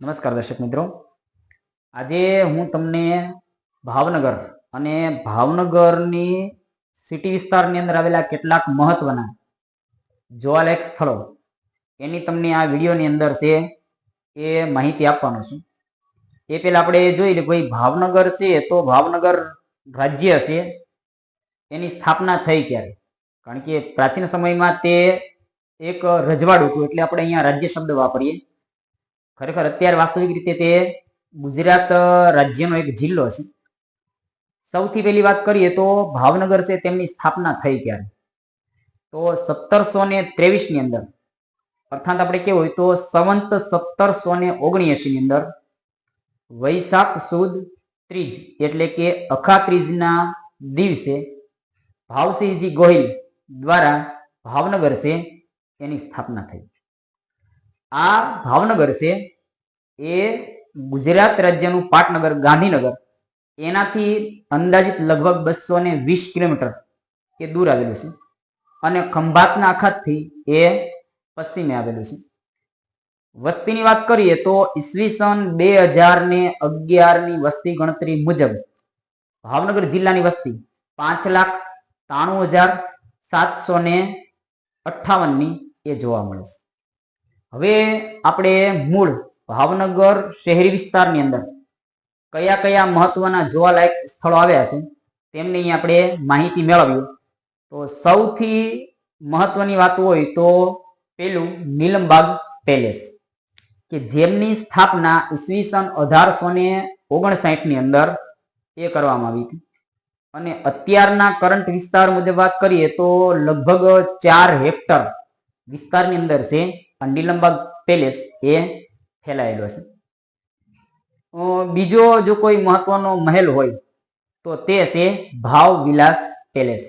નમસ્કાર દર્શક મિત્રો. આજે હું તમને ભાવનગર અને ભાવનગરની સિટી વિસ્તારની અંદર આવેલા કેટલાક મહત્વના જોવાલાયક સ્થળો એની તમને આ વિડીયોની અંદર છે એ માહિતી આપવાનો છું. એ પહેલાં આપણે જોઈ લે ભાઈ, ભાવનગર છે તો ભાવનગર રાજ્ય છે. એની સ્થાપના થઈ ક્યારે? કારણ કે પ્રાચીન સમયમાં તે એક રજવાડું હતું એટલે આપણે અહીંયા રાજ્ય શબ્દ વાપરીએ. ખરેખર અત્યારે વાસ્તવિક રીતે તે ગુજરાત રાજ્યનો એક જિલ્લો છે. સૌથી પહેલી વાત કરીએ તો ભાવનગર છે તેમની સ્થાપના થઈ ત્યારે. તો સત્તરસો ને ત્રેવીસની અંદર, અર્થાત આપણે કેવું હોય તો સંવંત સત્તરસો ને ઓગણએસી ની અંદર વૈશાખ સુદ ત્રીજ એટલે કે અખા ત્રીજના દિવસે ભાવસિંહજી ગોહિલ દ્વારા ભાવનગર છે એની સ્થાપના થઈ. આ ભાવનગર છે. એ ગુજરાત રાજ્યનું પાટનગર, ગાંધીનગર. એનાથી અંદાજિત લગભગ બસો ને વીસ કિલોમીટર એ દૂર આવેલું છે. અને ખંભાતના આખાતથી એ પશ્ચિમે આવેલું છે. વસ્તીની વાત કરીએ તો ઈસવીસન બે હજાર ને અગિયારની વસ્તી ગણતરી મુજબ ભાવનગર જિલ્લાની વસ્તી પાંચ લાખ ત્રાણું હજાર સાતસો ને અઠાવનની એ જોવા મળે છે. હવે આપણે મૂળ ભાવનગર શહેરી વિસ્તારની અંદર કયા કયા મહત્વના જોવાલાયક સ્થળો આવ્યા છે તેમની આપણે માહિતી મેળવીએ. તો સૌથી મહત્વની વાત હોય તો પેલું નીલમબાગ પેલેસ, કે જેમની સ્થાપના ઈસવીસન અઢારસો ને ઓગણસાઠની અંદર એ કરવામાં આવી હતી. અને અત્યારના કરંટ વિસ્તાર મુજબ વાત કરીએ તો લગભગ ચાર હેક્ટર વિસ્તારની અંદર છે. આ પેલેસ એ ફેલાયેલો છે. બીજો જો કોઈ મહત્વનો મહેલ હોય, તો તે છે ભાવ વિલાસ પેલેસ.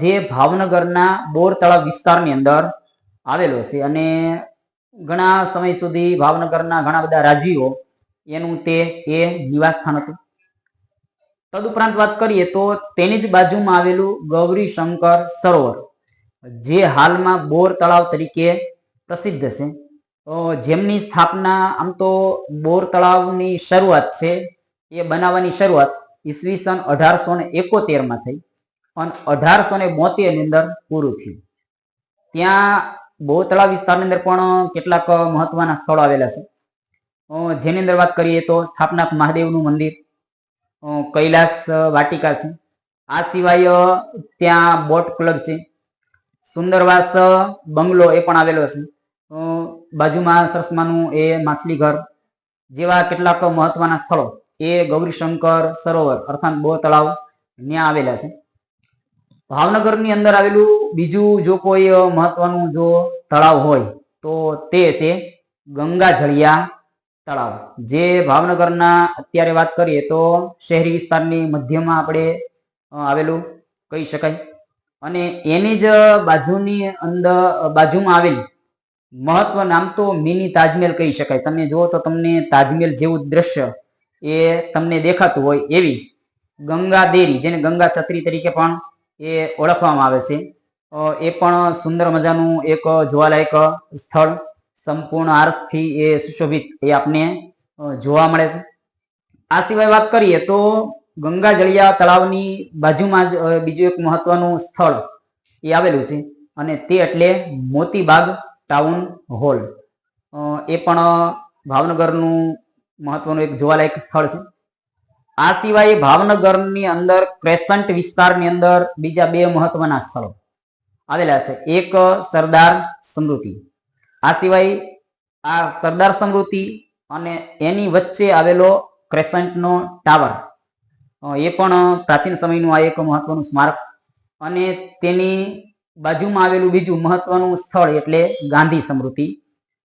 જે ભાવનગરના બોર તળાવ વિસ્તારની અંદર આવેલો છે અને ઘણા સમય સુધી ભાવનગરના ઘણા બધા રાજીઓ એનું તે, એ નિવાસ સ્થાન હતું. તદુપરાંત વાત કરીએ તો તેની જ બાજુમાં આવેલું ગૌરી શંકર સરોવર. જે હાલમાં બોર તળાવ તરીકે પ્રસિદ્ધ છે. જેમની સ્થાપના આમ તો બોર તળાવની શરૂઆત છે, એ બનાવવાની શરૂઆત ઈસવીસન અઢારસો ને એકોતેરમાં થઈ અને અઢારસો ને બોતેરની અંદર પૂરું થયું. ત્યાં બોર તળાવ વિસ્તારની અંદર પણ કેટલાક મહત્વના સ્થળો આવેલા છે. જેની અંદર વાત કરીએ તો સ્થાપનાક મહાદેવનું મંદિર કૈલાસ વાટિકા છે. આ સિવાય ત્યાં બોટ ક્લબ છે. સુંદરવાસ બંગલો એ પણ આવેલો છે. બાજુમાં સરસમાનું એ માછલી ઘર જેવા કેટલાક મહત્વના સ્થળો. એ ગૌરીશંકર સરોવર અર્થાત બોર તળાવ ત્યાં આવેલા છે. ભાવનગરની અંદર આવેલું બીજું જો કોઈ મહત્વનું જો તળાવ હોય તો તે છે ગંગા જળિયા તળાવ. જે ભાવનગરના અત્યારે વાત કરીએ તો શહેરી વિસ્તારની મધ્યમાં આપણે આવેલું કહી શકાય. અને એની જ બાજુની અંદર, બાજુમાં આવેલી મહત્વ નામ તો મિની તાજમહેલ કહી શકાય. તમે જુઓ તો તમને તાજમહેલ જેવું દ્રશ્ય એ તમને દેખાતું હોય એવી ગંગા દેરી, જેને ગંગા છત્રી તરીકે પણ એ ઓળખવામાં આવે છે. એ પણ સુંદર મજાનું એક જોવાલાયક સ્થળ, સંપૂર્ણ આરસથી એ સુશોભિત એ આપને જોવા મળે છે. આ સિવાય વાત કરીએ તો ગંગા જળિયા તળાવની બાજુમાં જ બીજું એક મહત્વનું સ્થળ એ આવેલું છે અને તે એટલે મોતીબાગ ટાઉન હોલ. એ પણ ભાવનગરનું મહત્વનું એક જોવાલાયક સ્થળ છે. આ સિવાય ભાવનગરની અંદર ક્રેસન્ટ વિસ્તારની અંદર બીજા બે મહત્વના સ્થળો આવેલા છે. એક સરદાર સ્મૃતિ આ સિવાય આ સરદાર સ્મૃતિ અને એની વચ્ચે આવેલો ક્રેસન્ટનો ટાવર એ પણ પ્રાચીન સમયનું આ એક મહત્વનું સ્મારક. અને તેની બાજુમાં આવેલું બીજું મહત્વનું સ્થળ એટલે ગાંધી સ્મૃતિ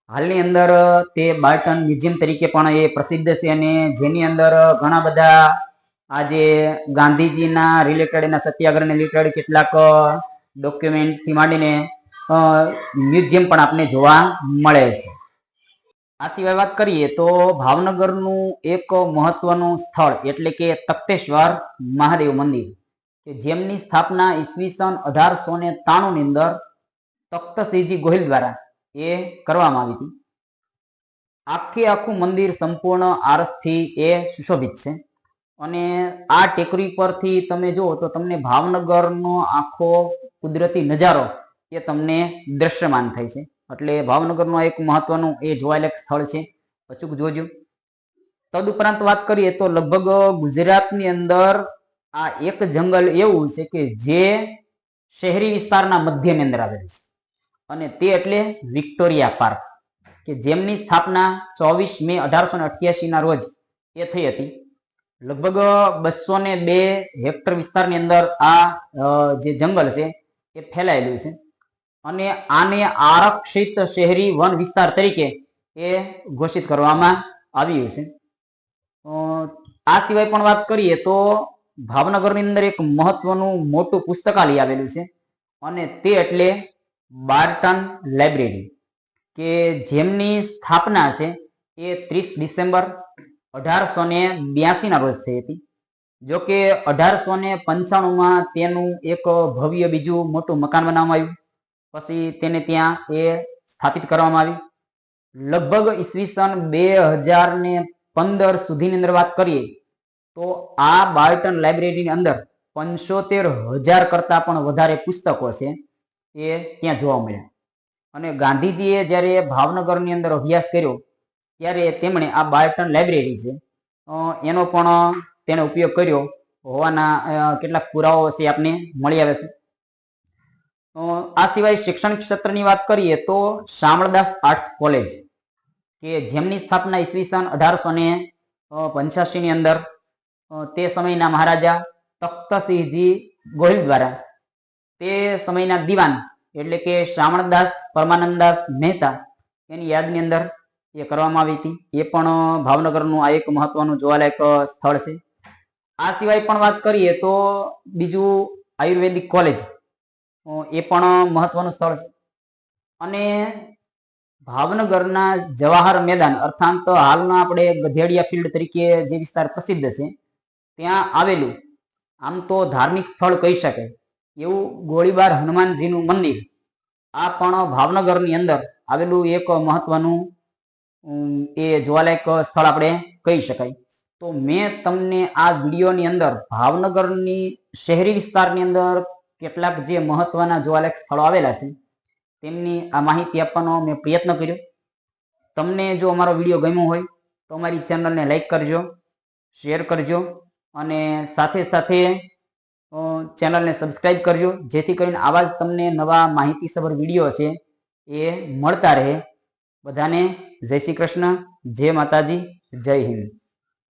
હાલની અંદર તે બાર્ટન મ્યુઝિયમ તરીકે પણ એ પ્રસિદ્ધ છે અને જેની અંદર ઘણા બધા આજે ગાંધીજીના રિલેટેડ એના સત્યાગ્રહને રિલેટેડ કેટલાક ડોક્યુમેન્ટથી માંડીને મ્યુઝિયમ પણ આપણે જોવા મળે છે. આ સિવાય વાત કરીએ તો ભાવનગરનું એક મહત્વનું સ્થળ એટલે કે તખ્તેશ્વર મહાદેવ મંદિર, કે જેમની સ્થાપના ઈસવીસન અઢારસો ને ત્રાણું ની અંદર તખ્તસિંહજી ગોહિલ દ્વારા એ કરવામાં આવી હતી. આખે આખું મંદિર સંપૂર્ણ આરસથી એ સુશોભિત છે. અને આ ટેકરી પરથી તમે જુઓ તો તમને ભાવનગરનો આખો કુદરતી નજારો એ તમને દ્રશ્યમાન થાય છે. એટલે ભાવનગરનું એક મહત્વનું એ જોવાલાયક સ્થળ છે. અચૂક જોજો. તદુપરાંત વાત કરીએ તો લગભગ ગુજરાતની અંદર આ એક જંગલ એવું છે કે જે શહેરી વિસ્તારના મધ્યમ અંદર આવેલું છે. અને તે એટલે વિક્ટોરિયા પાર્ક, કે જેમની સ્થાપના ચોવીસ મે અઢારસો ને અઠ્યાસીના રોજ એ થઈ હતી. લગભગ બસો ને બે હેક્ટર વિસ્તારની અંદર આ જે જંગલ છે એ ફેલાયેલું છે. અને આને આરક્ષિત શહેરી વન વિસ્તાર તરીકે એ ઘોષિત કરવામાં આવ્યું છે. આ સિવાય પણ વાત કરીએ તો ભાવનગરની અંદર એક મહત્વનું મોટું પુસ્તકાલય આવેલું છે અને તે એટલે બાર્ટન લાઇબ્રેરી, કે જેમની સ્થાપના છે એ ત્રીસ ડિસેમ્બર અઢારસો ને બ્યાસીના રોજ થઈ હતી. જોકે અઢારસો ને પંચાણુંમાં તેનું એક ભવ્ય બીજું મોટું મકાન બનાવવામાં આવ્યું પછી તેને ત્યાં એ સ્થાપિત કરવામાં આવી. લગભગ ઈસવીસન બે હજાર ને પંદર સુધીની અંદર વાત કરીએ, તો આ બાર્ટન લાઇબ્રેરીની અંદર પંચોતેર હજાર કરતા પણ વધારે પુસ્તકો છે એ ત્યાં જોવા મળ્યા. અને ગાંધીજીએ જ્યારે ભાવનગરની અંદર અભ્યાસ કર્યો, ત્યારે તેમણે આ બાર્ટન લાઇબ્રેરી છે એનો પણ તેણે ઉપયોગ કર્યો. હોવાના કેટલાક પુરાવાઓ છે આપને મળી આવે છે. આ સિવાય શિક્ષણ ક્ષેત્રની વાત કરીએ તો શામળદાસ આર્ટ્સ કોલેજ, કે જેમની સ્થાપના ઈસવીસન અઢારસો ને પંચ્યાસીની અંદર તે સમયના મહારાજા તખ્તસિંહજી ગોહિલ દ્વારા. તે સમયના દિવાન એટલે કે શ્રાવણદાસ પરમાનંદદાસ મહેતા એની યાદની અંદર એ કરવામાં આવી હતી. એ પણ ભાવનગરનું આ એક મહત્વનું જોવાલાયક સ્થળ છે. આ સિવાય પણ વાત કરીએ તો બીજું આયુર્વેદિક કોલેજ એ પણ મહત્વનું સ્થળ છે. અને ભાવનગરના જવાહર મેદાન, અર્થાંત હાલના આપણે ગધેડિયા ફિલ્ડ તરીકે જે વિસ્તાર પ્રસિદ્ધ છે, ત્યાં આવેલું, આમ તો ધાર્મિક સ્થળ કહી શકાય. એવું ગોળીબાર હનુમાનજીનું મંદિર, આ પણ ભાવનગરની અંદર આવેલું એક મહત્વનું એ જોવાલાયક સ્થળ આપણે કહી શકાય. તો મેં તમને આ વિડીયોની અંદર ભાવનગરની શહેરી વિસ્તારની અંદર કેટલાક જે મહત્વના જોવાલાયક સ્થળો આવેલા છે, તેમની આ માહિતી આપવાનો મેં પ્રયત્ન કર્યો. તમને જો અમારો વીડિયો ગમ્યો હોય, તો અમારી ચેનલને લાઈક કરજો, શેર કરજો, અને સાથે સાથે ચેનલને સબસ્ક્રાઇબ કરજો, જેથી કરીને આવા જ તમને નવા માહિતીસભર વીડિયો છે એ મળતા રહે. બધાને જય શ્રી કૃષ્ણ, જય માતાજી, જય હિન્દ.